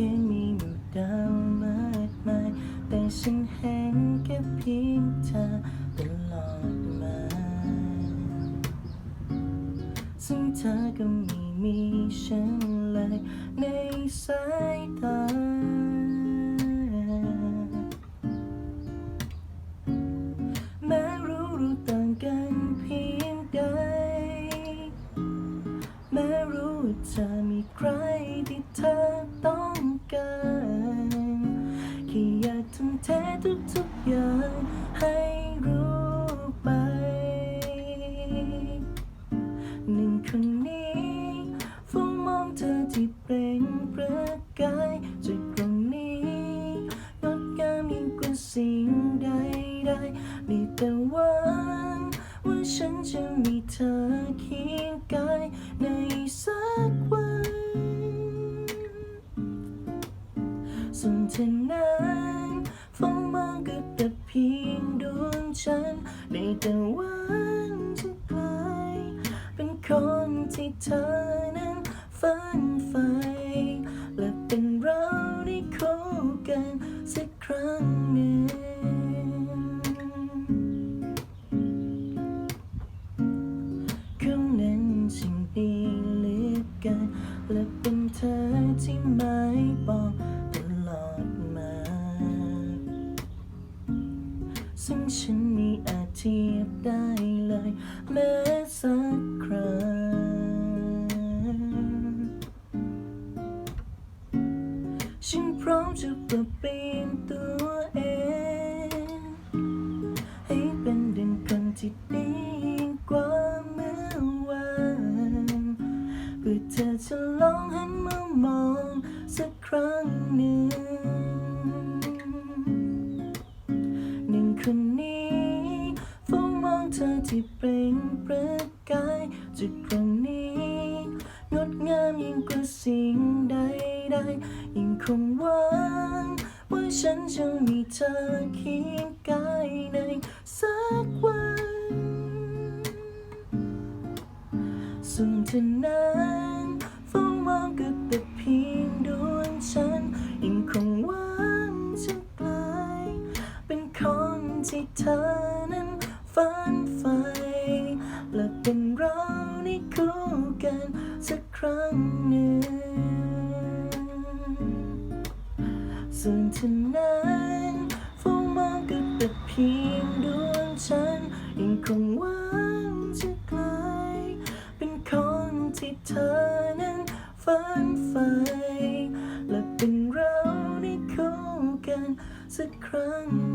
ค่มีดวงดาวมากมาย แต่ฉันเห็นแค่เพียงเธอตลอดมา ซึ่งเธอก็ไม่มีฉันเลยในสายตาแม้รู้รู้ต่างกันเพียงใด แม้รู้าเธอมีใครที่เธอต้อง การแค่อยากทุ่มเททุกๆอย่างให้รู้ไปหนึ่งคนนี้เฝ้ามองเธอที่เปล่งประกายจากตรงนี้งดงามยิ่งกว่าสิ่งใดใดมีแต่หวังว่าฉันจะมีเธอเคียงกายในสัก ฉันนั้นเฝ้ามองก็แต่เพียงดวงจันทร์ได้แต่หวังจะกลายเป็นคนที่เธอนั้นฝันใฝ่และเป็นเราได้คู่กันสักครั้งหนึ่งเขานั้นช่งดีเหลือเกินและเป็นเธอที่หมายปอง ซึ่งฉันไม่อาจเทียบได้เลยแม้สักครั้ง ฉันพร้อมจะปรับเปลี่ยนตัวเอง ให้เป็นดังคนที่ดีกว่าเมื่อวานเพื่อเธอจะลองหันมามองสักครั้งหนึ่ง ธอที่เปล่งประกายจากตรงนี้งดงามยิ่งกว่าสิ่งใดใดยิ่งคงหวังว่าฉันจะมีเธอเคียงกายในสักวันส่วนเธอนั้นเฝ้ามองก็แต่เพียงดวงฉันยิ่งคงหวังจะกลายเป็นคนที่เธอ ส่วนเธอนั้นเฝ้ามองก็แต่เพียงดวงฉันยังคงหวังจะกลายเป็นคนที่เธอนั้นฝันใฝ่และเป็นเราได้คู่กันสักครั้ง